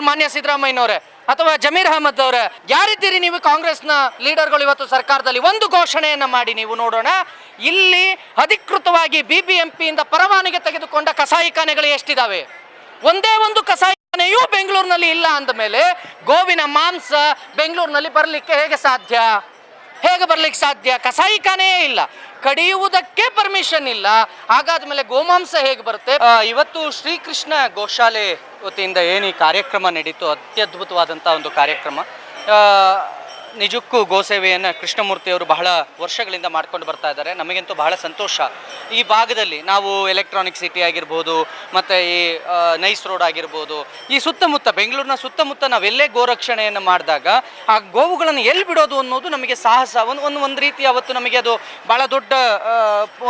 ಮಾನ್ಯ ಸಿದ್ದರಾಮಯ್ಯನವರೇ ಅಥವಾ ಜಮೀರ್ ಅಹಮದ್ ಅವರೇ ಯಾರಿದ್ದೀರಿ ನೀವು ಕಾಂಗ್ರೆಸ್ನ ಲೀಡರ್ಗಳು ಇವತ್ತು ಸರ್ಕಾರದಲ್ಲಿ? ಒಂದು ಘೋಷಣೆಯನ್ನು ಮಾಡಿ ನೀವು ನೋಡೋಣ. ಇಲ್ಲಿ ಅಧಿಕೃತವಾಗಿ ಬಿ ಬಿ ಎಂ ಪಿಯಿಂದ ಪರವಾನಗಿ ತೆಗೆದುಕೊಂಡ ಕಸಾಯಿಖಾನೆಗಳು ಎಷ್ಟಿದಾವೆ? ಒಂದೇ ಒಂದು ಕಸಾಯಿಖಾನೆಯೂ ಬೆಂಗಳೂರಿನಲ್ಲಿ ಇಲ್ಲ ಅಂದ ಮೇಲೆ ಗೋವಿನ ಮಾಂಸ ಬೆಂಗಳೂರಿನಲ್ಲಿ ಬರಲಿಕ್ಕೆ ಹೇಗೆ ಸಾಧ್ಯ? ಹೇಗೆ ಬರ್ಲಿಕ್ಕೆ ಸಾಧ್ಯ? ಕಸಾಯಿಖಾನೆಯೇ ಇಲ್ಲ. ಕಡಿಯುವುದಕ್ಕೆ ಪರ್ಮಿಷನ್ ಇಲ್ಲ. ಹಾಗಾದ ಮೇಲೆ ಗೋಮಾಂಸ ಹೇಗೆ ಬರುತ್ತೆ? ಇವತ್ತು ಶ್ರೀಕೃಷ್ಣ ಗೋಶಾಲೆ ವತಿಯಿಂದ ಏನು ಈ ಕಾರ್ಯಕ್ರಮ ನಡೀತು? ಅತ್ಯದ್ಭುತವಾದಂಥ ಒಂದು ಕಾರ್ಯಕ್ರಮ. ನಿಜಕ್ಕೂ ಗೋಸೇವೆಯನ್ನು ಕೃಷ್ಣಮೂರ್ತಿಯವರು ಬಹಳ ವರ್ಷಗಳಿಂದ ಮಾಡ್ಕೊಂಡು ಬರ್ತಾ ಇದ್ದಾರೆ. ನಮಗಂತೂ ಬಹಳ ಸಂತೋಷ. ಈ ಭಾಗದಲ್ಲಿ ನಾವು ಎಲೆಕ್ಟ್ರಾನಿಕ್ ಸಿಟಿ ಆಗಿರ್ಬೋದು, ಮತ್ತು ಈ ನೈಸ್ ರೋಡ್ ಆಗಿರ್ಬೋದು, ಈ ಸುತ್ತಮುತ್ತ, ಬೆಂಗಳೂರಿನ ಸುತ್ತಮುತ್ತ ನಾವೆಲ್ಲೇ ಗೋರಕ್ಷಣೆಯನ್ನು ಮಾಡಿದಾಗ ಆ ಗೋವುಗಳನ್ನು ಎಲ್ಲಿ ಬಿಡೋದು ಅನ್ನೋದು ನಮಗೆ ಸಾಹಸ. ಒಂದು ಒಂದು ಒಂದು ರೀತಿ ಅವತ್ತು ನಮಗೆ ಅದು ಭಾಳ ದೊಡ್ಡ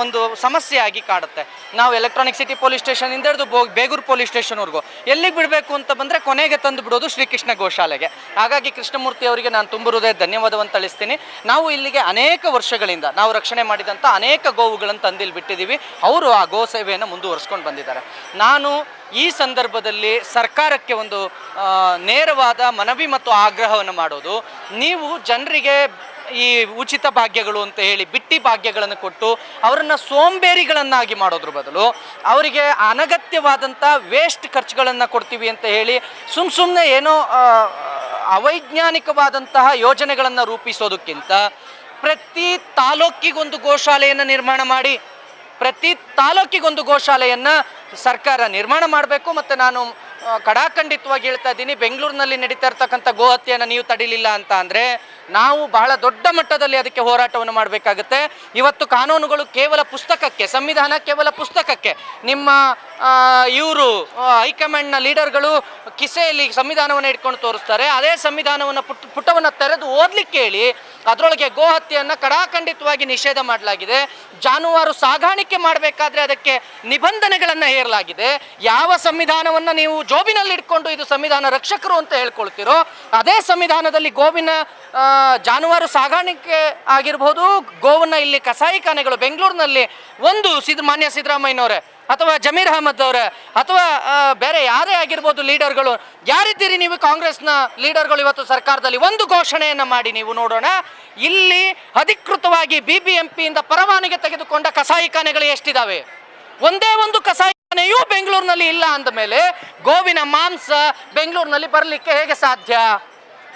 ಒಂದು ಸಮಸ್ಯೆ ಆಗಿ ಕಾಡುತ್ತೆ. ನಾವು ಎಲೆಕ್ಟ್ರಾನಿಕ್ ಸಿಟಿ ಪೊಲೀಸ್ ಸ್ಟೇಷನಿಂದ ಹಿಡಿದು ಬೋ, ಬೇಗೂರು ಪೊಲೀಸ್ ಸ್ಟೇಷನ್ವರೆಗೂ ಎಲ್ಲಿಗೆ ಬಿಡಬೇಕು ಅಂತ ಬಂದರೆ ಕೊನೆಗೆ ತಂದು ಬಿಡೋದು ಶ್ರೀಕೃಷ್ಣ ಗೋಶಾಲೆಗೆ. ಹಾಗಾಗಿ ಕೃಷ್ಣಮೂರ್ತಿ ಅವರಿಗೆ ನಾನು ತುಂಬ ಹೃದಯ ಧನ್ಯವಾದವನ್ನು ತಳಿಸ್ತೀನಿ ನಾವು ಇಲ್ಲಿಗೆ ಅನೇಕ ವರ್ಷಗಳಿಂದ ನಾವು ರಕ್ಷಣೆ ಮಾಡಿದಂಥ ಅನೇಕ ಗೋವುಗಳನ್ನು ತಂದಿಲ್ಲಿ ಬಿಟ್ಟಿದ್ದೀವಿ. ಅವರು ಆ ಗೋ ಸೇವೆಯನ್ನು ಮುಂದುವರಿಸ್ಕೊಂಡು ಬಂದಿದ್ದಾರೆ. ನಾನು ಈ ಸಂದರ್ಭದಲ್ಲಿ ಸರ್ಕಾರಕ್ಕೆ ಒಂದು ನೇರವಾದ ಮನವಿ ಮತ್ತು ಆಗ್ರಹವನ್ನು ಮಾಡೋದು. ನೀವು ಜನರಿಗೆ ಈ ಉಚಿತ ಭಾಗ್ಯಗಳು ಅಂತ ಹೇಳಿ ಬಿಟ್ಟಿ ಭಾಗ್ಯಗಳನ್ನು ಕೊಟ್ಟು ಅವರನ್ನು ಸೋಂಬೇರಿಗಳನ್ನಾಗಿ ಮಾಡೋದ್ರ ಬದಲು ಅವರಿಗೆ ಅನಗತ್ಯವಾದಂಥ ವೇಸ್ಟ್ ಖರ್ಚುಗಳನ್ನು ಕೊಡ್ತೀವಿ ಅಂತ ಹೇಳಿ ಸುಮ್ಮ ಸುಮ್ಮನೆ ಏನೋ ಅವೈಜ್ಞಾನಿಕವಾದಂತಹ ಯೋಜನೆಗಳನ್ನು ರೂಪಿಸೋದಕ್ಕಿಂತ ಪ್ರತಿ ತಾಲೂಕಿಗೊಂದು ಗೋಶಾಲೆಯನ್ನು ನಿರ್ಮಾಣ ಮಾಡಿ, ಪ್ರತಿ ತಾಲೂಕಿಗೊಂದು ಗೋಶಾಲೆಯನ್ನು ಸರ್ಕಾರ ನಿರ್ಮಾಣ ಮಾಡಬೇಕು. ಮತ್ತು ನಾನು ಕಡಾಖಂಡಿತವಾಗಿ ಹೇಳ್ತಾ ಇದ್ದೀನಿ, ಬೆಂಗಳೂರಿನಲ್ಲಿ ನಡೀತಾ ಇರ್ತಕ್ಕಂಥ ಗೋಹತ್ಯೆಯನ್ನು ನೀವು ತಡಿಲಿಲ್ಲ ಅಂತ ಅಂದರೆ ನಾವು ಬಹಳ ದೊಡ್ಡ ಮಟ್ಟದಲ್ಲಿ ಅದಕ್ಕೆ ಹೋರಾಟವನ್ನು ಮಾಡಬೇಕಾಗುತ್ತೆ. ಇವತ್ತು ಕಾನೂನುಗಳು ಕೇವಲ ಪುಸ್ತಕಕ್ಕೆ, ಸಂವಿಧಾನ ಕೇವಲ ಪುಸ್ತಕಕ್ಕೆ, ನಿಮ್ಮ ಇವರು ಹೈಕಮಾಂಡ್ನ ಲೀಡರ್ಗಳು ಕಿಸೆಯಲ್ಲಿ ಸಂವಿಧಾನವನ್ನು ಇಟ್ಕೊಂಡು ತೋರಿಸ್ತಾರೆ. ಅದೇ ಸಂವಿಧಾನವನ್ನು ಪುಟ್, ಪುಟವನ್ನು ತೆರೆದು ಓದಲಿಕ್ಕೆ ಹೇಳಿ, ಅದರೊಳಗೆ ಗೋಹತ್ಯೆಯನ್ನು ಕಡಾಖಂಡಿತವಾಗಿ ನಿಷೇಧ ಮಾಡಲಾಗಿದೆ. ಜಾನುವಾರು ಸಾಗಾಣಿಕೆ ಮಾಡಬೇಕಾದ್ರೆ ಅದಕ್ಕೆ ನಿಬಂಧನೆಗಳನ್ನು ಹೇರಲಾಗಿದೆ. ಯಾವ ಸಂವಿಧಾನವನ್ನು ನೀವು ಜೋಬಿನಲ್ಲಿ ಇಟ್ಕೊಂಡು ಇದು ಸಂವಿಧಾನ ರಕ್ಷಕರು ಅಂತ ಹೇಳ್ಕೊಳ್ತೀರೋ, ಅದೇ ಸಂವಿಧಾನದಲ್ಲಿ ಗೋವಿನ ಜಾನುವಾರು ಸಾಗಾಣಿಕೆ ಆಗಿರ್ಬೋದು, ಗೋವನ್ನ ಇಲ್ಲಿ ಕಸಾಯಿಖಾನೆಗಳು ಬೆಂಗಳೂರಿನಲ್ಲಿ ಒಂದು ಸಿದ್, ಮಾನ್ಯ ಸಿದ್ದರಾಮಯ್ಯನವರೇ ಅಥವಾ ಜಮೀರ್ ಅಹಮದ್ ಅವರ, ಅಥವಾ ಬೇರೆ ಯಾರೇ ಆಗಿರ್ಬೋದು ಲೀಡರ್ಗಳು, ಯಾರಿದ್ದೀರಿ ನೀವು ಕಾಂಗ್ರೆಸ್ನ ಲೀಡರ್ಗಳು ಇವತ್ತು ಸರ್ಕಾರದಲ್ಲಿ? ಒಂದು ಘೋಷಣೆಯನ್ನು ಮಾಡಿ ನೀವು ನೋಡೋಣ. ಇಲ್ಲಿ ಅಧಿಕೃತವಾಗಿ ಬಿ ಬಿ ಎಂ ಪಿಯಿಂದ ಪರವಾನಿಗೆ ತೆಗೆದುಕೊಂಡ ಕಸಾಯಿಖಾನೆಗಳು ಎಷ್ಟಿದ್ದಾವೆ ಒಂದೇ ಒಂದು ಕಸಾಯಿಖಾನೆಯೂ ಬೆಂಗಳೂರಿನಲ್ಲಿ ಇಲ್ಲ ಅಂದ ಮೇಲೆ ಗೋವಿನ ಮಾಂಸ ಬೆಂಗಳೂರಿನಲ್ಲಿ ಬರಲಿಕ್ಕೆ ಹೇಗೆ ಸಾಧ್ಯ?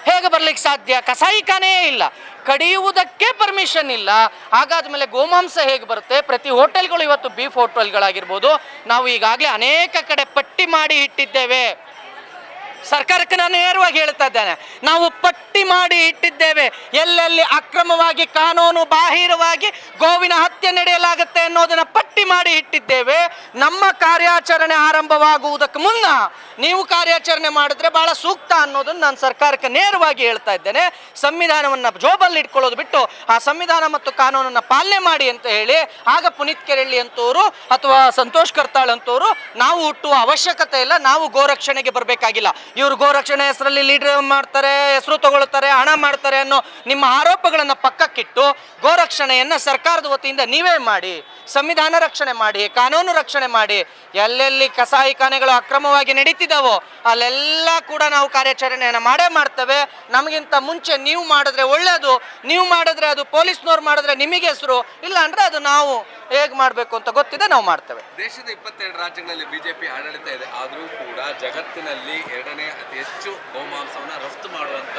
ಹೇಗೆ ಬರ್ಲಿಕ್ಕೆ ಸಾಧ್ಯ? ಕಸಾಯಿಖಾನೆಯೇ ಇಲ್ಲ. ಕಡಿಯುವುದಕ್ಕೆ ಪರ್ಮಿಷನ್ ಇಲ್ಲ. ಹಾಗಾದ ಮೇಲೆ ಗೋಮಾಂಸ ಹೇಗೆ ಬರುತ್ತೆ? ಪ್ರತಿ ಹೋಟೆಲ್ಗಳು ಇವತ್ತು ಬೀಫ್ ಹೋಟೆಲ್ಗಳಾಗಿರ್ಬೋದು ನಾವು ಈಗಾಗಲೇ ಅನೇಕ ಕಡೆ ಪಟ್ಟಿ ಮಾಡಿ ಇಟ್ಟಿದ್ದೇವೆ. ಸರ್ಕಾರಕ್ಕೆ ನಾನು ನೇರವಾಗಿ ಹೇಳ್ತಾ ಇದ್ದೇನೆ, ನಾವು ಪಟ್ಟಿ ಮಾಡಿ ಇಟ್ಟಿದ್ದೇವೆ. ಎಲ್ಲೆಲ್ಲಿ ಅಕ್ರಮವಾಗಿ, ಕಾನೂನು ಬಾಹಿರವಾಗಿ ಗೋವಿನ ಹತ್ಯೆ ನಡೆಯಲಾಗುತ್ತೆ ಅನ್ನೋದನ್ನ ಪಟ್ಟಿ ಮಾಡಿ ಇಟ್ಟಿದ್ದೇವೆ. ನಮ್ಮ ಕಾರ್ಯಾಚರಣೆ ಆರಂಭವಾಗುವುದಕ್ಕೆ ಮುನ್ನ ನೀವು ಕಾರ್ಯಾಚರಣೆ ಮಾಡಿದ್ರೆ ಬಹಳ ಸೂಕ್ತ ಅನ್ನೋದನ್ನು ನಾನು ಸರ್ಕಾರಕ್ಕೆ ನೇರವಾಗಿ ಹೇಳ್ತಾ ಇದ್ದೇನೆ. ಸಂವಿಧಾನವನ್ನು ಜೋಬಲ್ಲಿ ಇಟ್ಕೊಳ್ಳೋದು ಬಿಟ್ಟು ಆ ಸಂವಿಧಾನ ಮತ್ತು ಕಾನೂನನ್ನು ಪಾಲನೆ ಮಾಡಿ ಅಂತ ಹೇಳಿ ಆಗ ಪುನೀತ್ ಕೆರೆಳ್ಳಿ ಅಂತವರು ಅಥವಾ ಸಂತೋಷ್ ಕರ್ತಾಳ್ ಅಂತವರು ನಾವು ಹುಟ್ಟುವ ಅವಶ್ಯಕತೆ ಇಲ್ಲ, ನಾವು ಗೋರಕ್ಷಣೆಗೆ ಬರಬೇಕಾಗಿಲ್ಲ. ಇವರು ಗೋರಕ್ಷಣೆ ಹೆಸರಲ್ಲಿ ಲೀಡರ್ ಮಾಡ್ತಾರೆ, ಹೆಸರು ತಗೊಳ್ತಾರೆ, ಹಣ ಮಾಡ್ತಾರೆ ಅನ್ನೋ ನಿಮ್ಮ ಆರೋಪಗಳನ್ನು ಪಕ್ಕಕ್ಕಿಟ್ಟು ಗೋರಕ್ಷಣೆಯನ್ನು ಸರ್ಕಾರದ ವತಿಯಿಂದ ನೀವೇ ಮಾಡಿ, ಸಂವಿಧಾನ ರಕ್ಷಣೆ ಮಾಡಿ, ಕಾನೂನು ರಕ್ಷಣೆ ಮಾಡಿ, ಎಲ್ಲೆಲ್ಲಿ ಕಸಾಯಿಖಾನೆಗಳು ಅಕ್ರಮವಾಗಿ ನಡೀತಿದ್ದಾವೋ ಅಲ್ಲೆಲ್ಲ ಕೂಡ ನಾವು ಕಾರ್ಯಾಚರಣೆಯನ್ನು ಮಾಡೇ ಮಾಡ್ತೇವೆ. ನಮಗಿಂತ ಮುಂಚೆ ನೀವು ಮಾಡಿದ್ರೆ ಒಳ್ಳೆಯದು ನೀವು ಮಾಡಿದ್ರೆ ಅದು ಪೊಲೀಸ್ನವ್ರು ಮಾಡಿದ್ರೆ ನಿಮಗೆ ಹೆಸರು ಇಲ್ಲ ಅಂದರೆ ಅದು ನಾವು ಹೇಗೆ ಮಾಡಬೇಕು ಅಂತ ಗೊತ್ತಿದೆ ನಾವು ಮಾಡ್ತೇವೆ. ದೇಶದ ಇಪ್ಪತ್ತೆರಡು ರಾಜ್ಯಗಳಲ್ಲಿ ಬಿಜೆಪಿ ಆಡಳಿತ ಇದೆ, ಆದರೂ ಕೂಡ ಜಗತ್ತಿನಲ್ಲಿ ಎರಡನೇ ಅತಿ ಹೆಚ್ಚು ಗೋಮಾಂಸವನ್ನು ರಫ್ತು ಮಾಡುವಂಥ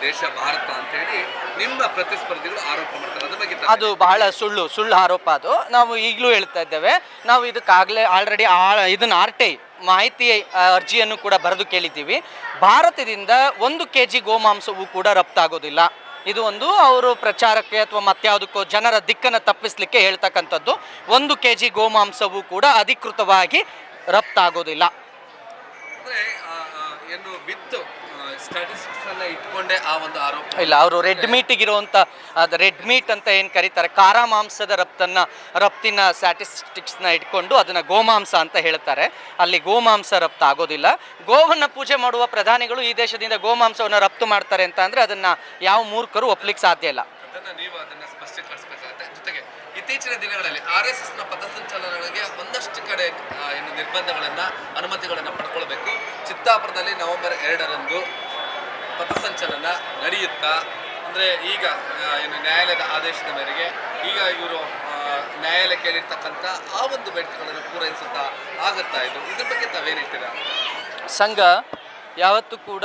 ದೇಶ ಭಾರತ ಅಂತ ಹೇಳಿ ನಿಮ್ಮ ಪ್ರತಿಸ್ಪರ್ಧಿಗಳು ಆರೋಪ ಮಾಡ್ತಾರೆ. ಅದ್ರ ಬಗ್ಗೆ ತ- ಅದು ಬಹಳ ಸುಳ್ಳು ಸುಳ್ಳು ಆರೋಪ ಅದು. ನಾವು ಈಗಲೂ ಹೇಳ್ತಾ ಇದ್ದೇವೆ. ನಾವು ಇದಕ್ಕಾಗಲೇ ಆಲ್ರೆಡಿ ಇದನ್ನ ಆರ್ ಟಿ ಐ ಮಾಹಿತಿ ಆ, ಅರ್ಜಿಯನ್ನು ಕೂಡ ಬರೆದು ಕೇಳಿದ್ದೀವಿ. ಭಾರತದಿಂದ ಒಂದು ಕೆ ಜಿ ಗೋಮಾಂಸವೂ ಕೂಡ ರಫ್ತಾಗೋದಿಲ್ಲ. ಇದು ಒಂದು ಅವರು ಪ್ರಚಾರಕ್ಕೆ ಅಥವಾ ಮತ್ಯಾವುದಕ್ಕೋ ಜನರ ದಿಕ್ಕನ್ನು ತಪ್ಪಿಸಲಿಕ್ಕೆ ಹೇಳ್ತಕ್ಕಂಥದ್ದು. ಒಂದು ಕೆ ಜಿ ಗೋಮಾಂಸವೂ ಕೂಡ ಅಧಿಕೃತವಾಗಿ ರಫ್ತಾಗೋದಿಲ್ಲ. ಅಂದ್ರೆ ಆ, ಆ, ಏನು ವಿತ್ ಸ್ಟ್ಯಾಟಿಸ್ಟಿಕ್ಸ್ ಇಟ್ಕೊಂಡೇ ಆ ಒಂದು ಆರೋಪ. ಇಲ್ಲ, ಅವರು ರೆಡ್ ಮೀಟಿಗೆ ಇರುವಂಥ ಅದು ರೆಡ್ ಮೀಟ್ ಅಂತ ಏನು ಕರೀತಾರೆ? ಖಾರ ಮಾಂಸದ ರಫ್ತನ್ನು ರಫ್ತಿನ ನ ಇಟ್ಕೊಂಡು ಅದನ್ನು ಗೋಮಾಂಸ ಅಂತ ಹೇಳ್ತಾರೆ. ಅಲ್ಲಿ ಗೋಮಾಂಸ ರಫ್ತು ಆಗೋದಿಲ್ಲ. ಗೋವನ್ನು ಪೂಜೆ ಮಾಡುವ ಪ್ರಧಾನಿಗಳು ಈ ದೇಶದಿಂದ ಗೋಮಾಂಸವನ್ನು ರಫ್ತು ಮಾಡ್ತಾರೆ ಅಂತ ಅಂದರೆ ಅದನ್ನು ಯಾವ ಮೂರ್ಖರು ಒಪ್ಲಿಕ್ಕೆ ಸಾಧ್ಯ ಇಲ್ಲ ಅದನ್ನ ನೀವು ಅದನ್ನ ಸ್ಪಷ್ಟೀಕರಿಸಬೇಕಾಗುತ್ತೆ ಜೊತೆಗೆ ಇತ್ತೀಚಿನ ದಿನಗಳಲ್ಲಿ ಆರ್ ಎಸ್ ಎಸ್ನ ಪಥಸಂಚಲನಗಳಿಗೆ ಒಂದಷ್ಟು ಕಡೆ ಏನು ನಿರ್ಬಂಧಗಳನ್ನು, ಅನುಮತಿಗಳನ್ನು ಪಡ್ಕೊಳ್ಬೇಕು. ಚಿತ್ತಾಪುರದಲ್ಲಿ ನವೆಂಬರ್ ಎರಡರಂದು ಪಥಸಂಚಲನ ನಡೆಯುತ್ತಾ, ಅಂದ್ರೆ ಈಗ ಏನು ನ್ಯಾಯಾಲಯದ ಆದೇಶದ ಮೇರೆಗೆ ಈಗ ಇವರು ನ್ಯಾಯಾಲಯ ಕೇಳಿರ್ತಕ್ಕಂಥ ಆ ಒಂದು ಬೇಡಿಕೆಗಳನ್ನು ಪೂರೈಸುತ್ತಾ, ಆಗುತ್ತಾ ಇದು? ಇದ್ರ ಬಗ್ಗೆ ತಾವೇನ್ ಹೇಳ್ತೀರಾ ಸಂಘ ಯಾವತ್ತೂ ಕೂಡ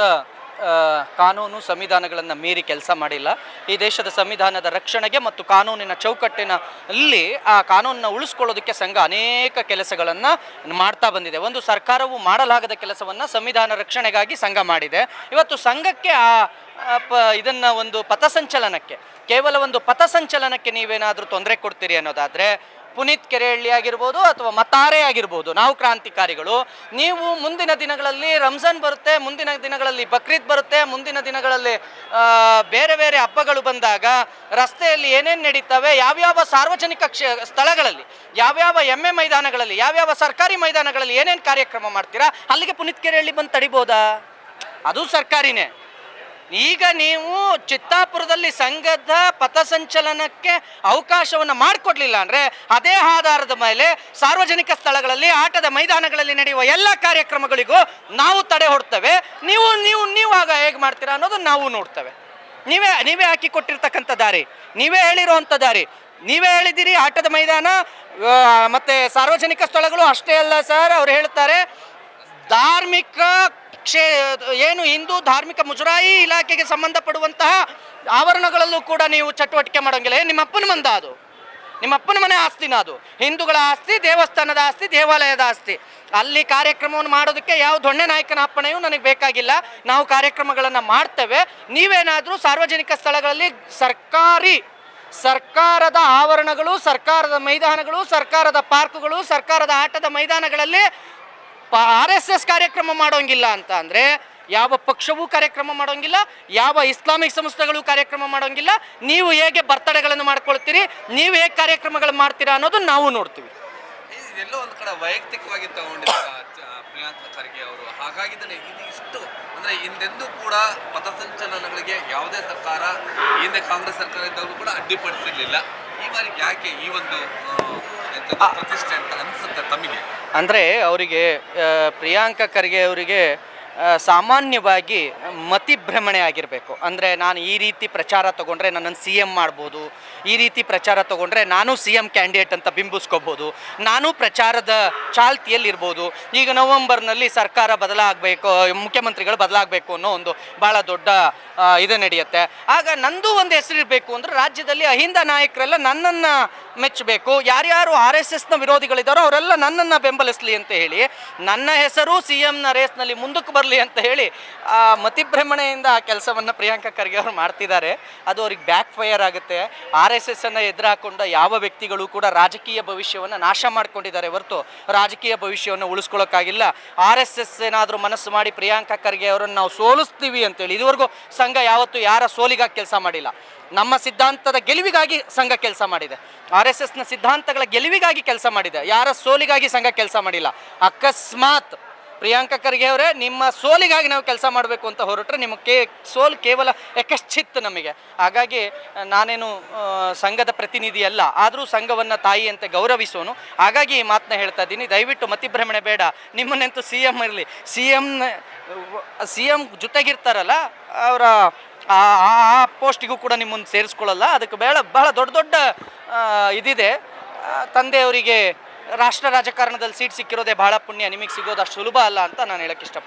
ಕಾನೂನು ಸಂವಿಧಾನಗಳನ್ನು ಮೀರಿ ಕೆಲಸ ಮಾಡಿಲ್ಲ. ಈ ದೇಶದ ಸಂವಿಧಾನದ ರಕ್ಷಣೆಗೆ ಮತ್ತು ಕಾನೂನಿನ ಚೌಕಟ್ಟಿನ ಅಲ್ಲಿ ಆ ಕಾನೂನನ್ನ ಉಳಿಸ್ಕೊಳ್ಳೋದಕ್ಕೆ ಸಂಘ ಅನೇಕ ಕೆಲಸಗಳನ್ನು ಮಾಡ್ತಾ ಬಂದಿದೆ. ಒಂದು ಸರ್ಕಾರವು ಮಾಡಲಾಗದ ಕೆಲಸವನ್ನು ಸಂವಿಧಾನ ರಕ್ಷಣೆಗಾಗಿ ಸಂಘ ಮಾಡಿದೆ. ಇವತ್ತು ಸಂಘಕ್ಕೆ ಆ, ಪ, ಇದನ್ನು ಒಂದು ಪಥಸಂಚಲನಕ್ಕೆ, ಕೇವಲ ಒಂದು ಪಥಸಂಚಲನಕ್ಕೆ ನೀವೇನಾದರೂ ತೊಂದರೆ ಕೊಡ್ತೀರಿ ಅನ್ನೋದಾದರೆ ಪುನೀತ್ ಕೆರೆಹಳ್ಳಿ ಆಗಿರ್ಬೋದು ಅಥವಾ ಮತಾರೆ ಆಗಿರ್ಬೋದು, ನಾವು ಕ್ರಾಂತಿಕಾರಿಗಳು, ನೀವು ಮುಂದಿನ ದಿನಗಳಲ್ಲಿ ರಂಜಾನ್ ಬರುತ್ತೆ, ಮುಂದಿನ ದಿನಗಳಲ್ಲಿ ಬಕ್ರೀದ್ ಬರುತ್ತೆ, ಮುಂದಿನ ದಿನಗಳಲ್ಲಿ ಬೇರೆ ಬೇರೆ ಹಬ್ಬಗಳು ಬಂದಾಗ ರಸ್ತೆಯಲ್ಲಿ ಏನೇನು ನಡೀತವೆ, ಯಾವ್ಯಾವ ಸಾರ್ವಜನಿಕ ಕ್ಷೇ, ಸ್ಥಳಗಳಲ್ಲಿ, ಯಾವ್ಯಾವ ಎಮ್ಮೆ ಮೈದಾನಗಳಲ್ಲಿ, ಯಾವ್ಯಾವ ಸರ್ಕಾರಿ ಮೈದಾನಗಳಲ್ಲಿ ಏನೇನು ಕಾರ್ಯಕ್ರಮ ಮಾಡ್ತೀರಾ, ಅಲ್ಲಿಗೆ ಪುನೀತ್ ಕೆರೆಹಳ್ಳಿ ಬಂದು ತಡಿಬೋದಾ? ಅದು ಸರ್ಕಾರಿನೇ. ಈಗ ನೀವು ಚಿತ್ತಾಪುರದಲ್ಲಿ ಸಂಘದ ಪಥಸಂಚಲನಕ್ಕೆ ಅವಕಾಶವನ್ನು ಮಾಡಿಕೊಡ್ಲಿಲ್ಲ ಅಂದರೆ ಅದೇ ಆಧಾರದ ಮೇಲೆ ಸಾರ್ವಜನಿಕ ಸ್ಥಳಗಳಲ್ಲಿ, ಆಟದ ಮೈದಾನಗಳಲ್ಲಿ ನಡೆಯುವ ಎಲ್ಲ ಕಾರ್ಯಕ್ರಮಗಳಿಗೂ ನಾವು ತಡೆ ಹೊಡ್ತೇವೆ. ನೀವು ನೀವು ನೀವು ಆಗ ಹೇಗೆ ಮಾಡ್ತೀರಾ ಅನ್ನೋದು ನಾವು ನೋಡ್ತೇವೆ. ನೀವೇ ನೀವೇ ಹಾಕಿ ಕೊಟ್ಟಿರ್ತಕ್ಕಂಥ ದಾರಿ, ನೀವೇ ಹೇಳಿರುವಂಥ ದಾರಿ. ನೀವೇ ಹೇಳಿದ್ದೀರಿ ಆಟದ ಮೈದಾನ ಮತ್ತು ಮತ್ತೆ ಸಾರ್ವಜನಿಕ ಸ್ಥಳಗಳು ಅಷ್ಟೇ ಅಲ್ಲ ಸರ್, ಅವ್ರು ಹೇಳ್ತಾರೆ, ಧಾರ್ಮಿಕ ಕ್ಷೇ, ಏನು ಹಿಂದೂ ಧಾರ್ಮಿಕ ಮುಜರಾಯಿ ಇಲಾಖೆಗೆ ಸಂಬಂಧಪಡುವಂತಹ ಆವರಣಗಳಲ್ಲೂ ಕೂಡ ನೀವು ಚಟುವಟಿಕೆ ಮಾಡೋಂಗಿಲ್ಲ. ನಿಮ್ಮ ಅಪ್ಪನ ಮಂದ ಅದು? ನಿಮ್ಮ ಅಪ್ಪನ ಮನೆ ಆಸ್ತಿನ ಅದು. ಹಿಂದೂಗಳ ಆಸ್ತಿ, ದೇವಸ್ಥಾನದ ಆಸ್ತಿ, ದೇವಾಲಯದ ಆಸ್ತಿ. ಅಲ್ಲಿ ಕಾರ್ಯಕ್ರಮವನ್ನು ಮಾಡೋದಕ್ಕೆ ಯಾವ ದೊಣ್ಣೆ ನಾಯಕನ ಅಪ್ಪಣೆಯೂ ನನಗೆ ಬೇಕಾಗಿಲ್ಲ. ನಾವು ಕಾರ್ಯಕ್ರಮಗಳನ್ನು ಮಾಡ್ತೇವೆ. ನೀವೇನಾದರೂ ಸಾರ್ವಜನಿಕ ಸ್ಥಳಗಳಲ್ಲಿ ಸರ್ಕಾರಿ, ಸರ್ಕಾರದ ಆವರಣಗಳು, ಸರ್ಕಾರದ ಮೈದಾನಗಳು, ಸರ್ಕಾರದ ಪಾರ್ಕ್ಗಳು, ಸರ್ಕಾರದ ಆಟದ ಮೈದಾನಗಳಲ್ಲಿ ಆರ್ ಎಸ್ ಎಸ್ ಕಾರ್ಯಕ್ರಮ ಮಾಡೋಂಗಿಲ್ಲ ಅಂತ ಅಂದರೆ ಯಾವ ಪಕ್ಷವೂ ಕಾರ್ಯಕ್ರಮ ಮಾಡೋಂಗಿಲ್ಲ, ಯಾವ ಇಸ್ಲಾಮಿಕ್ ಸಂಸ್ಥೆಗಳು ಕಾರ್ಯಕ್ರಮ ಮಾಡೋಂಗಿಲ್ಲ. ನೀವು ಹೇಗೆ ಬರ್ತಡೆಗಳನ್ನು ಮಾಡ್ಕೊಳ್ತೀರಿ, ನೀವು ಹೇಗೆ ಕಾರ್ಯಕ್ರಮಗಳು ಮಾಡ್ತೀರಾ ಅನ್ನೋದು ನಾವು ನೋಡ್ತೀವಿ. ಎಲ್ಲೋ ಒಂದು ಕಡೆ ವೈಯಕ್ತಿಕವಾಗಿ ತಗೊಂಡಿದ್ದ ಅವರು. ಹಾಗಾಗಿ ಇಷ್ಟು ಅಂದ್ರೆ ಹಿಂದೆಂದೂ ಕೂಡ ಪಥಸಂಚಲನಗಳಿಗೆ ಯಾವುದೇ ಸರ್ಕಾರ, ಹಿಂದೆ ಕಾಂಗ್ರೆಸ್ ಸರ್ಕಾರ ಇದ್ದವರು ಕೂಡ ಅಡ್ಡಿಪಡಿಸಿರ್ಲಿಲ್ಲ. ಈ ಬಾರಿ ಯಾಕೆ ಈ ಒಂದು ಪ್ರತಿಷ್ಠೆ ಅಂತ ಅನ್ಸುತ್ತೆ ತಮಗೆ ಅಂದರೆ ಅವರಿಗೆ ಪ್ರಿಯಾಂಕ ಖರ್ಗೆ ಅವರಿಗೆ ಸಾಮಾನ್ಯವಾಗಿ ಮತಿಭ್ರಮಣೆ ಆಗಿರಬೇಕು. ಅಂದರೆ ನಾನು ಈ ರೀತಿ ಪ್ರಚಾರ ತಗೊಂಡ್ರೆ ನನ್ನನ್ನು ಸಿ ಎಂ ಮಾಡ್ಬೋದು. ಈ ರೀತಿ ಪ್ರಚಾರ ತಗೊಂಡ್ರೆ ನಾನು ಸಿ ಎಂ ಕ್ಯಾಂಡಿಡೇಟ್ ಅಂತ ಬಿಂಬಿಸ್ಕೋಬೋದು. ನಾನು ಪ್ರಚಾರದ ಚಾಲ್ತಿಯಲ್ಲಿರ್ಬೋದು. ಈಗ ನವಂಬರ್ನಲ್ಲಿ ಸರ್ಕಾರ ಬದಲಾಗಬೇಕು, ಮುಖ್ಯಮಂತ್ರಿಗಳು ಬದಲಾಗಬೇಕು ಅನ್ನೋ ಒಂದು ಭಾಳ ದೊಡ್ಡ ಇದು ನಡೆಯುತ್ತೆ. ಆಗ ನಂದು ಒಂದು ಹೆಸರಿರಬೇಕು ಅಂದರೆ ರಾಜ್ಯದಲ್ಲಿ ಅಹಿಂದ ನಾಯಕರೆಲ್ಲ ನನ್ನನ್ನು ಮೆಚ್ಚಬೇಕು. ಯಾರ್ಯಾರು ಆರ್ ಎಸ್ ಎಸ್ನ ವಿರೋಧಿಗಳಿದ್ದಾರೋ ಅವರೆಲ್ಲ ನನ್ನನ್ನು ಬೆಂಬಲಿಸಲಿ ಅಂತ ಹೇಳಿ, ನನ್ನ ಹೆಸರು ಸಿ ಎಂನ ರೇಸ್ನಲ್ಲಿ ಮುಂದಕ್ಕೆ ಬರಲಿ ಅಂತ ಹೇಳಿ, ಆ ಮತಿಭ್ರಮಣೆಯಿಂದ ಆ ಕೆಲಸವನ್ನು ಪ್ರಿಯಾಂಕಾ ಖರ್ಗೆ ಅವರು ಮಾಡ್ತಿದ್ದಾರೆ. ಅದು ಅವ್ರಿಗೆ ಬ್ಯಾಕ್ ಫೈರ್ ಆಗುತ್ತೆ. ಆರ್ ಎಸ್ ಎಸ್ ಅನ್ನು ಎದುರಾಕೊಂಡ ಯಾವ ವ್ಯಕ್ತಿಗಳು ಕೂಡ ರಾಜಕೀಯ ಭವಿಷ್ಯವನ್ನು ನಾಶ ಮಾಡ್ಕೊಂಡಿದ್ದಾರೆ ಹೊರತು ರಾಜಕೀಯ ಭವಿಷ್ಯವನ್ನು ಉಳಿಸ್ಕೊಳ್ಳೋಕ್ಕಾಗಿಲ್ಲ ಆರ್ ಎಸ್ ಎಸ್ ಏನಾದರೂ ಮನಸ್ಸು ಮಾಡಿ ಪ್ರಿಯಾಂಕಾ ಖರ್ಗೆ ಅವರನ್ನು ನಾವು ಸೋಲಿಸ್ತೀವಿ ಅಂತೇಳಿ ಇದುವರೆಗೂ ಸಂಘ ಯಾವತ್ತೂ ಯಾರ ಸೋಲಿಗಾಗಿ ಕೆಲಸ ಮಾಡಿಲ್ಲ. ನಮ್ಮ ಸಿದ್ಧಾಂತದ ಗೆಲುವಿಗಾಗಿ ಸಂಘ ಕೆಲಸ ಮಾಡಿದೆ. ಆರ್ ಎಸ್ ಎಸ್ನ ಸಿದ್ಧಾಂತಗಳ ಗೆಲುವಿಗಾಗಿ ಕೆಲಸ ಮಾಡಿದೆ. ಯಾರ ಸೋಲಿಗಾಗಿ ಸಂಘ ಕೆಲಸ ಮಾಡಿಲ್ಲ. ಅಕಸ್ಮಾತ್ ಪ್ರಿಯಾಂಕ ಖರ್ಗೆ ಅವರೇ, ನಿಮ್ಮ ಸೋಲಿಗಾಗಿ ನಾವು ಕೆಲಸ ಮಾಡಬೇಕು ಅಂತ ಹೊರಟ್ರೆ ನಿಮ್ಮ ಕೇ, ಸೋಲು ಕೇವಲ ಯಕಶ್ಚಿತ್ತು ನಮಗೆ. ಹಾಗಾಗಿ, ನಾನೇನು ಸಂಘದ ಪ್ರತಿನಿಧಿ ಅಲ್ಲ. ಆದರೂ ಸಂಘವನ್ನು ಅಂತ ಗೌರವಿಸೋನು. ಹಾಗಾಗಿ ಈ ಮಾತನ್ನ ಹೇಳ್ತಾ ಇದ್ದೀನಿ. ದಯವಿಟ್ಟು ಮತಿಭ್ರಮಣೆ ಬೇಡ. ನಿಮ್ಮನ್ನೆಂತೂ ಸಿ ಎಂ ಇರಲಿ. ಸಿ ಎಮ್ನ ಸಿ ಎಂ ಜೊತೆಗಿರ್ತಾರಲ್ಲ, ಅವರ ಆ ಪೋಸ್ಟಿಗೂ ಕೂಡ ನಿಮ್ಮನ್ನು ಸೇರಿಸ್ಕೊಳ್ಳಲ್ಲ. ಅದಕ್ಕೆ ಬೇಡ, ಬಹಳ ದೊಡ್ಡ ದೊಡ್ಡ ಇದಿದೆ. ತಂದೆಯವರಿಗೆ ರಾಷ್ಟ್ರ ರಾಜಕಾರಣದಲ್ಲಿ ಸೀಟ್ ಸಿಕ್ಕಿರೋದೇ ಬಹಳ ಪುಣ್ಯ. ನಿಮಗೆ ಸಿಗೋದು ಅಷ್ಟು ಸುಲಭ ಅಲ್ಲ ಅಂತ ನಾನು ಹೇಳಕ್ಕೆ ಇಷ್ಟಪಡ್ತೀನಿ.